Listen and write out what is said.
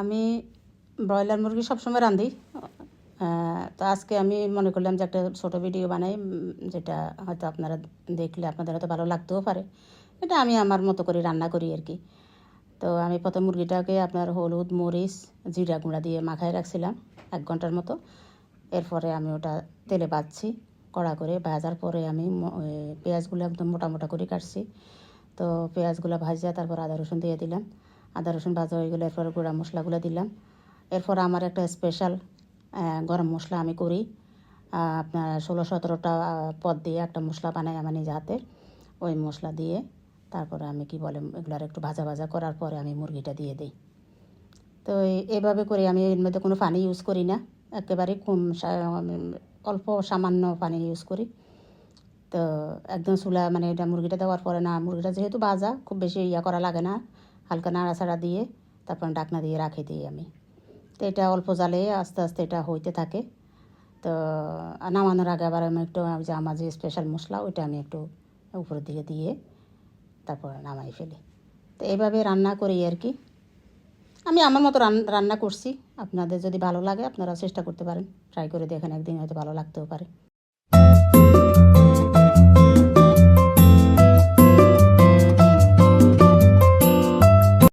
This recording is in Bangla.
আমি ব্রয়লার মুরগি সবসময় রাঁধি। তো আজকে আমি মনে করলাম যে একটা ছোটো ভিডিও বানাই যেটা হয়তো আপনারা দেখলে আপনাদের হয়তো ভালো লাগতেও পারে। এটা আমি আমার মতো করে রান্না করি আর কি। তো আমি প্রথম মুরগিটাকে আপনার হলুদ, মরিচ, জিরা গুঁড়া দিয়ে মাখায় রাখছিলাম এক ঘণ্টার মতো। এরপরে আমি ওটা তেলে বাজছি কড়া করে ভাজার পরে আমি পেঁয়াজগুলো একদম মোটা মোটা করে কাটছি। তো পেঁয়াজগুলো ভাজা, তারপর আদা রসুন দিয়ে দিলাম। আদা, রসুন ভাজা হয়ে গেলে এরপর গুঁড়া মশলাগুলো দিলাম। এরপর আমার একটা স্পেশাল গরম মশলা আমি করি। আপনার ষোলো সতেরোটা পদ দিয়ে একটা মশলা বানাই আমার নিজে হাতে। ওই মশলা দিয়ে তারপরে আমি কি বলে, এগুলার একটু ভাজা ভাজা করার পরে আমি মুরগিটা দিয়ে দিই। তো এভাবে করে আমি এর মধ্যে কোনো পানি ইউজ করি না। একেবারে কম অল্প সামান্য পানি ইউজ করি। তো একদম চুলা মানে এটা মুরগিটা দেওয়ার পরে না, মুরগিটা যেহেতু ভাজা, খুব বেশি ইয়া করা লাগে না। হালকা নাড়াচাড়া দিয়ে, তারপর ডাকনা দিয়ে রাখি দিই আমি। তো এটা অল্প জালে আস্তে আস্তে এটা হইতে থাকে। তো নামানোর আগে আবার আমি একটু যে আমার যে স্পেশাল মশলা, ওইটা আমি একটু উপরের দিকে দিয়ে তারপর নামাই ফেলি। তো এইভাবে রান্না করি আর কি। আমি আমার মতো রান- রান্না করছি। আপনাদের যদি ভালো লাগে আপনারা চেষ্টা করতে পারেন। ট্রাই করে দেখেন, একদিন হয়তো ভালো লাগতেও পারে।